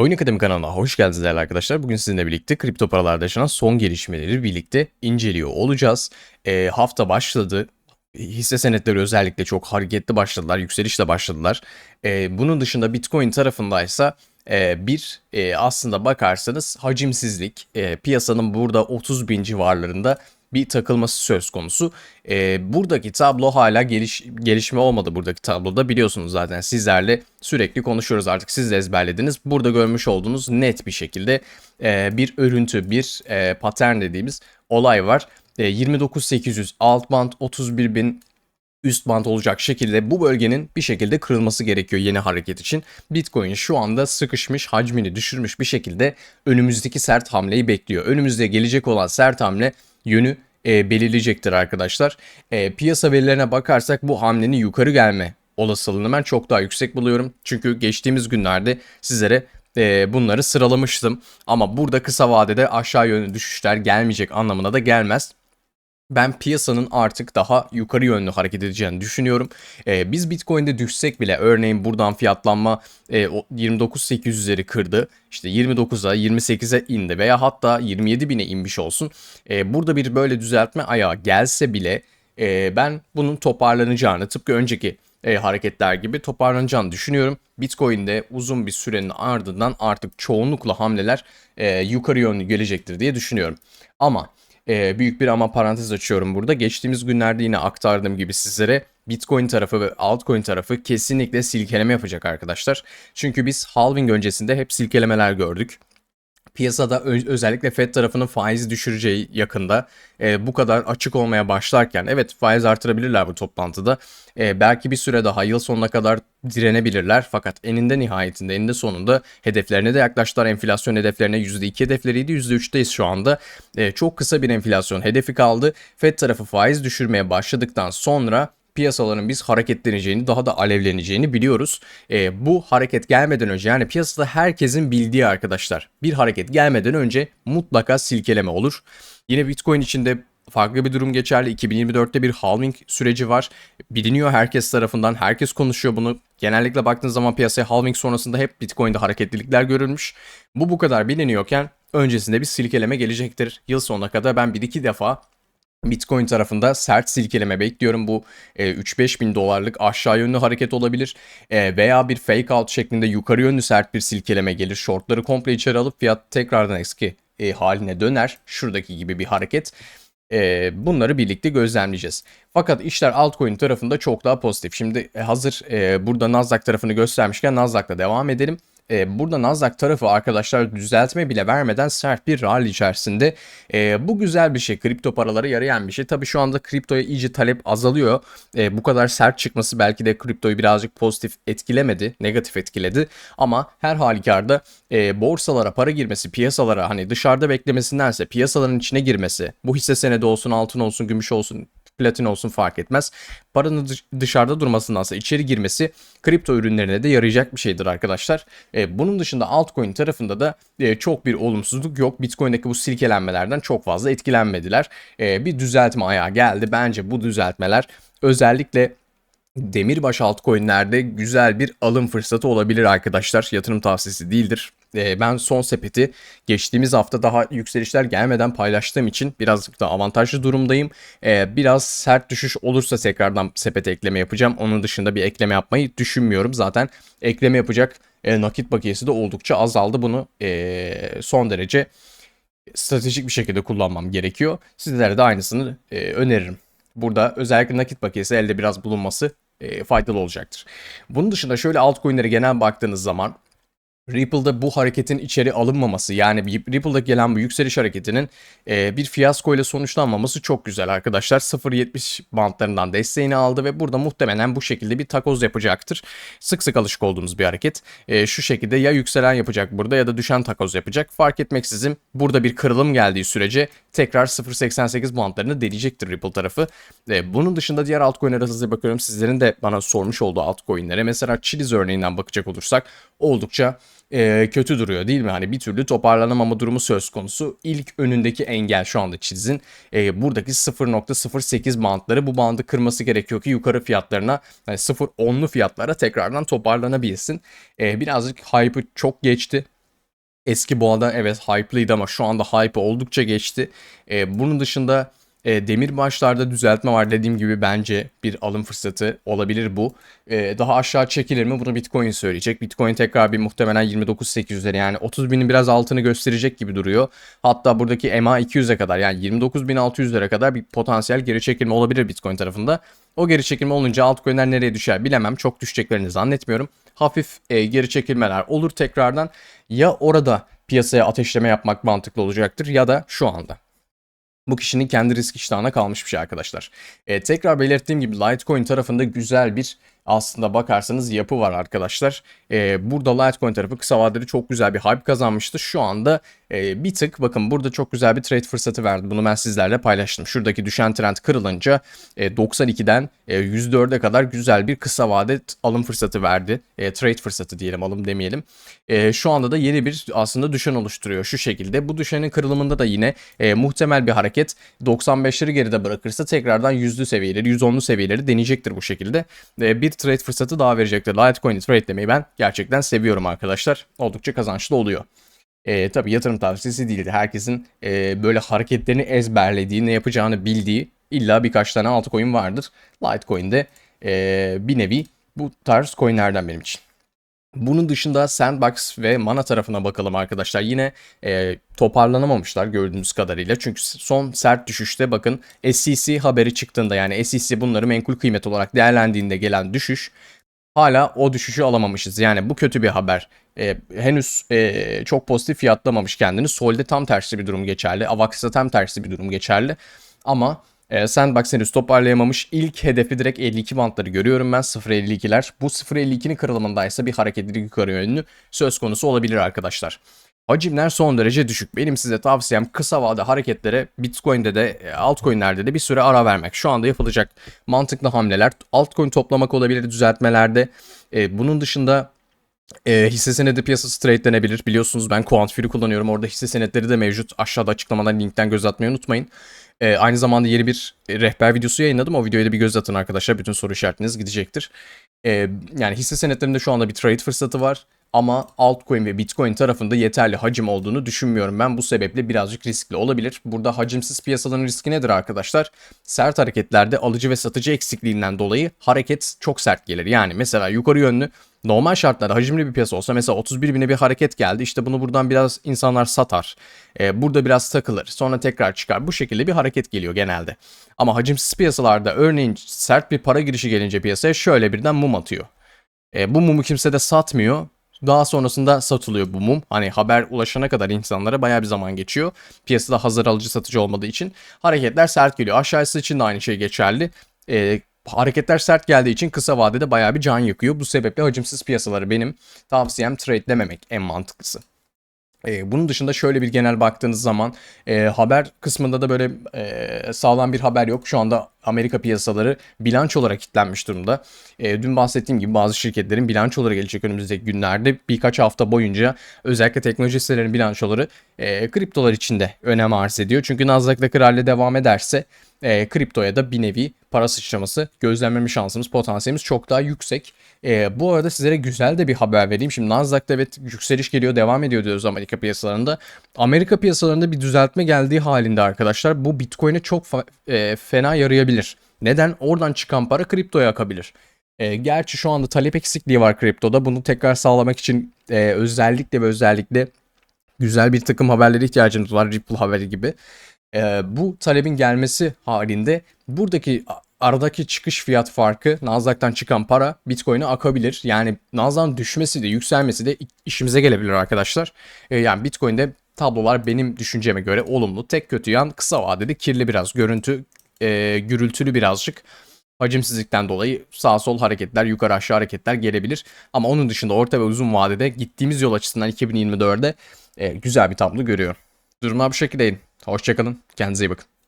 Oyun Akademi kanalına hoş geldiniz değerli arkadaşlar. Bugün sizinle birlikte kripto paralarda yaşanan son gelişmeleri birlikte inceliyor olacağız. E, hafta başladı. Hisse senetleri özellikle çok hareketli başladılar, yükselişle başladılar. E, bunun dışında Bitcoin tarafındaysa e, bir e, aslında bakarsanız hacimsizlik, e, piyasanın burada 30 bin civarlarında bir takılması söz konusu. E, buradaki tablo hala geliş, gelişme olmadı buradaki tabloda biliyorsunuz zaten sizlerle sürekli konuşuyoruz artık siz de ezberlediniz. Burada görmüş olduğunuz net bir şekilde e, bir örüntü, bir e, pattern dediğimiz olay var. E, 29800 alt band 31000 üst band olacak şekilde bu bölgenin bir şekilde kırılması gerekiyor yeni hareket için. Bitcoin şu anda sıkışmış, hacmini düşürmüş bir şekilde önümüzdeki sert hamleyi bekliyor. Önümüzde gelecek olan sert hamle yönü e, belirleyecektir arkadaşlar. E, piyasa verilerine bakarsak bu hamlenin yukarı gelme olasılığını ben çok daha yüksek buluyorum. Çünkü geçtiğimiz günlerde sizlere e, bunları sıralamıştım. Ama burada kısa vadede aşağı yönlü düşüşler gelmeyecek anlamına da gelmez ben piyasanın artık daha yukarı yönlü hareket edeceğini düşünüyorum. Ee, biz Bitcoin'de düşsek bile örneğin buradan fiyatlanma e, 29.800'leri kırdı. İşte 29'a 28'e indi veya hatta 27 bine inmiş olsun. Ee, burada bir böyle düzeltme ayağı gelse bile e, ben bunun toparlanacağını tıpkı önceki e, hareketler gibi toparlanacağını düşünüyorum. Bitcoin'de uzun bir sürenin ardından artık çoğunlukla hamleler e, yukarı yönlü gelecektir diye düşünüyorum. Ama e, büyük bir ama parantez açıyorum burada. Geçtiğimiz günlerde yine aktardığım gibi sizlere Bitcoin tarafı ve altcoin tarafı kesinlikle silkeleme yapacak arkadaşlar. Çünkü biz halving öncesinde hep silkelemeler gördük piyasada özellikle Fed tarafının faizi düşüreceği yakında e, bu kadar açık olmaya başlarken evet faiz artırabilirler bu toplantıda. E, belki bir süre daha yıl sonuna kadar direnebilirler fakat eninde nihayetinde eninde sonunda hedeflerine de yaklaştılar. Enflasyon hedeflerine %2 hedefleriydi %3'teyiz şu anda. E, çok kısa bir enflasyon hedefi kaldı. Fed tarafı faiz düşürmeye başladıktan sonra piyasaların biz hareketleneceğini, daha da alevleneceğini biliyoruz. E, bu hareket gelmeden önce yani piyasada herkesin bildiği arkadaşlar bir hareket gelmeden önce mutlaka silkeleme olur. Yine Bitcoin içinde farklı bir durum geçerli. 2024'te bir halving süreci var. Biliniyor herkes tarafından. Herkes konuşuyor bunu. Genellikle baktığınız zaman piyasaya halving sonrasında hep Bitcoin'de hareketlilikler görülmüş. Bu bu kadar biliniyorken öncesinde bir silkeleme gelecektir. Yıl sonuna kadar ben bir iki defa Bitcoin tarafında sert silkeleme bekliyorum. Bu e, 3-5 bin dolarlık aşağı yönlü hareket olabilir. E, veya bir fake out şeklinde yukarı yönlü sert bir silkeleme gelir. Shortları komple içeri alıp fiyat tekrardan eski e, haline döner. Şuradaki gibi bir hareket. E, bunları birlikte gözlemleyeceğiz. Fakat işler altcoin tarafında çok daha pozitif. Şimdi e, hazır e, burada Nasdaq tarafını göstermişken Nasdaq'la devam edelim e, burada Nasdaq tarafı arkadaşlar düzeltme bile vermeden sert bir rally içerisinde. E, bu güzel bir şey. Kripto paralara yarayan bir şey. Tabi şu anda kriptoya iyice talep azalıyor. E, bu kadar sert çıkması belki de kriptoyu birazcık pozitif etkilemedi. Negatif etkiledi. Ama her halükarda e, borsalara para girmesi, piyasalara hani dışarıda beklemesindense piyasaların içine girmesi, bu hisse senedi olsun, altın olsun, gümüş olsun platin olsun fark etmez. Paranın dışarıda durmasındansa içeri girmesi kripto ürünlerine de yarayacak bir şeydir arkadaşlar. E, bunun dışında altcoin tarafında da e, çok bir olumsuzluk yok. Bitcoin'deki bu silkelenmelerden çok fazla etkilenmediler. E, bir düzeltme ayağı geldi. Bence bu düzeltmeler özellikle demirbaş altcoin'lerde güzel bir alım fırsatı olabilir arkadaşlar. Yatırım tavsiyesi değildir. Ee, ben son sepeti geçtiğimiz hafta daha yükselişler gelmeden paylaştığım için birazcık da avantajlı durumdayım. Ee, biraz sert düşüş olursa tekrardan sepete ekleme yapacağım. Onun dışında bir ekleme yapmayı düşünmüyorum. Zaten ekleme yapacak e, nakit bakiyesi de oldukça azaldı. Bunu e, son derece stratejik bir şekilde kullanmam gerekiyor. Sizlere de aynısını e, öneririm. Burada özellikle nakit bakiyesi elde biraz bulunması e, faydalı olacaktır. Bunun dışında şöyle altcoin'lere genel baktığınız zaman Ripple'da bu hareketin içeri alınmaması yani Ripple'da gelen bu yükseliş hareketinin e, bir fiyasko ile sonuçlanmaması çok güzel arkadaşlar. 0.70 bantlarından desteğini aldı ve burada muhtemelen bu şekilde bir takoz yapacaktır. Sık sık alışık olduğumuz bir hareket. E, şu şekilde ya yükselen yapacak burada ya da düşen takoz yapacak. Fark etmeksizin burada bir kırılım geldiği sürece tekrar 0.88 bantlarını deneyecektir Ripple tarafı. E, bunun dışında diğer altcoin'lere hızlı bakıyorum. Sizlerin de bana sormuş olduğu altcoin'lere mesela Chiliz örneğinden bakacak olursak oldukça e, kötü duruyor değil mi? Hani bir türlü toparlanamama durumu söz konusu. İlk önündeki engel şu anda Chiliz'in e, buradaki 0.08 bantları bu bandı kırması gerekiyor ki yukarı fiyatlarına yani 0.10'lu fiyatlara tekrardan toparlanabilsin. E, birazcık hype'ı çok geçti Eski boğada evet hype'lıydı ama şu anda hype oldukça geçti. Ee, bunun dışında e, demir başlarda düzeltme var dediğim gibi bence bir alım fırsatı olabilir bu. E, daha aşağı çekilir mi bunu Bitcoin söyleyecek. Bitcoin tekrar bir muhtemelen 29.800'lere yani 30 binin biraz altını gösterecek gibi duruyor. Hatta buradaki MA 200'e kadar yani 29.600'lere kadar bir potansiyel geri çekilme olabilir Bitcoin tarafında. O geri çekilme olunca altcoin'ler nereye düşer bilemem. Çok düşeceklerini zannetmiyorum. Hafif e, geri çekilmeler olur tekrardan. Ya orada piyasaya ateşleme yapmak mantıklı olacaktır ya da şu anda. Bu kişinin kendi risk iştahına kalmış bir şey arkadaşlar. E, tekrar belirttiğim gibi Litecoin tarafında güzel bir aslında bakarsanız yapı var arkadaşlar. E, burada Litecoin tarafı kısa vadede çok güzel bir hype kazanmıştı. Şu anda e, bir tık bakın burada çok güzel bir trade fırsatı verdi. Bunu ben sizlerle paylaştım. Şuradaki düşen trend kırılınca e, 92'den e, 104'e kadar güzel bir kısa vade alım fırsatı verdi. E, trade fırsatı diyelim alım demeyelim. E, şu anda da yeni bir aslında düşen oluşturuyor şu şekilde. Bu düşenin kırılımında da yine e, muhtemel bir hareket 95'leri geride bırakırsa tekrardan yüzlü seviyeleri, 110'lu seviyeleri deneyecektir bu şekilde. E, bir trade fırsatı daha verecektir. Litecoin'i trade'lemeyi ben gerçekten seviyorum arkadaşlar. Oldukça kazançlı oluyor. E, tabii yatırım tavsiyesi değildi. Herkesin e, böyle hareketlerini ezberlediği, ne yapacağını bildiği illa birkaç tane altcoin vardır. Litecoin de e, bir nevi bu tarz coinlerden benim için. Bunun dışında Sandbox ve Mana tarafına bakalım arkadaşlar. Yine e, toparlanamamışlar gördüğünüz kadarıyla. Çünkü son sert düşüşte bakın SEC haberi çıktığında yani SEC bunları menkul kıymet olarak değerlendiğinde gelen düşüş hala o düşüşü alamamışız. Yani bu kötü bir haber. E, henüz e, çok pozitif fiyatlamamış kendini. Sol'de tam tersi bir durum geçerli. Avax'ta tam tersi bir durum geçerli. Ama e, Sandbox henüz toparlayamamış. İlk hedefi direkt 52 bantları görüyorum ben 0.52'ler. Bu 0.52'nin kırılımındaysa bir hareketlilik yukarı yönlü söz konusu olabilir arkadaşlar. Hacimler son derece düşük. Benim size tavsiyem kısa vade hareketlere Bitcoin'de de e, altcoin'lerde de bir süre ara vermek. Şu anda yapılacak mantıklı hamleler altcoin toplamak olabilir düzeltmelerde. E, bunun dışında e, hisse senedi piyasası trade'lenebilir. Biliyorsunuz ben Quantfury kullanıyorum. Orada hisse senetleri de mevcut. Aşağıda açıklamadan linkten göz atmayı unutmayın. E, aynı zamanda yeni bir rehber videosu yayınladım. O videoya da bir göz atın arkadaşlar. Bütün soru işaretiniz gidecektir. E, yani hisse senetlerinde şu anda bir trade fırsatı var. Ama altcoin ve bitcoin tarafında yeterli hacim olduğunu düşünmüyorum ben. Bu sebeple birazcık riskli olabilir. Burada hacimsiz piyasaların riski nedir arkadaşlar? Sert hareketlerde alıcı ve satıcı eksikliğinden dolayı hareket çok sert gelir. Yani mesela yukarı yönlü normal şartlarda hacimli bir piyasa olsa mesela 31 bine bir hareket geldi. İşte bunu buradan biraz insanlar satar. Ee, burada biraz takılır. Sonra tekrar çıkar. Bu şekilde bir hareket geliyor genelde. Ama hacimsiz piyasalarda örneğin sert bir para girişi gelince piyasaya şöyle birden mum atıyor. E, bu mumu kimse de satmıyor. Daha sonrasında satılıyor bu mum. Hani haber ulaşana kadar insanlara baya bir zaman geçiyor. Piyasada hazır alıcı satıcı olmadığı için hareketler sert geliyor. Aşağısı için de aynı şey geçerli. Ee, hareketler sert geldiği için kısa vadede baya bir can yakıyor. Bu sebeple hacimsiz piyasaları benim tavsiyem trade'lememek en mantıklısı. E, bunun dışında şöyle bir genel baktığınız zaman e, haber kısmında da böyle e, sağlam bir haber yok. Şu anda Amerika piyasaları bilançolara kilitlenmiş durumda. E, dün bahsettiğim gibi bazı şirketlerin bilançoları gelecek önümüzdeki günlerde birkaç hafta boyunca özellikle teknoloji hisselerinin bilançoları e, kriptolar içinde önem arz ediyor. Çünkü Nasdaq'taki rally devam ederse e, kriptoya da bir nevi para sıçraması gözlemleme şansımız, potansiyelimiz çok daha yüksek. E, bu arada sizlere güzel de bir haber vereyim. Şimdi Nasdaq'ta evet yükseliş geliyor, devam ediyor diyoruz Amerika piyasalarında. Amerika piyasalarında bir düzeltme geldiği halinde arkadaşlar bu Bitcoin'e çok e, fena yarayabilir. Neden? Oradan çıkan para kriptoya akabilir. E, gerçi şu anda talep eksikliği var kriptoda. Bunu tekrar sağlamak için e, özellikle ve özellikle güzel bir takım haberlere ihtiyacımız var. Ripple haberi gibi e, bu talebin gelmesi halinde buradaki aradaki çıkış fiyat farkı Nasdaq'tan çıkan para Bitcoin'e akabilir. Yani Nasdaq'ın düşmesi de yükselmesi de işimize gelebilir arkadaşlar. E, yani Bitcoin'de tablolar benim düşünceme göre olumlu. Tek kötü yan kısa vadede kirli biraz görüntü e, gürültülü birazcık hacimsizlikten dolayı sağ sol hareketler, yukarı aşağı hareketler gelebilir. Ama onun dışında orta ve uzun vadede gittiğimiz yol açısından 2024'de e, güzel bir tablo görüyorum. Durumlar bu şekildeydi. Hoşçakalın. Kendinize iyi bakın.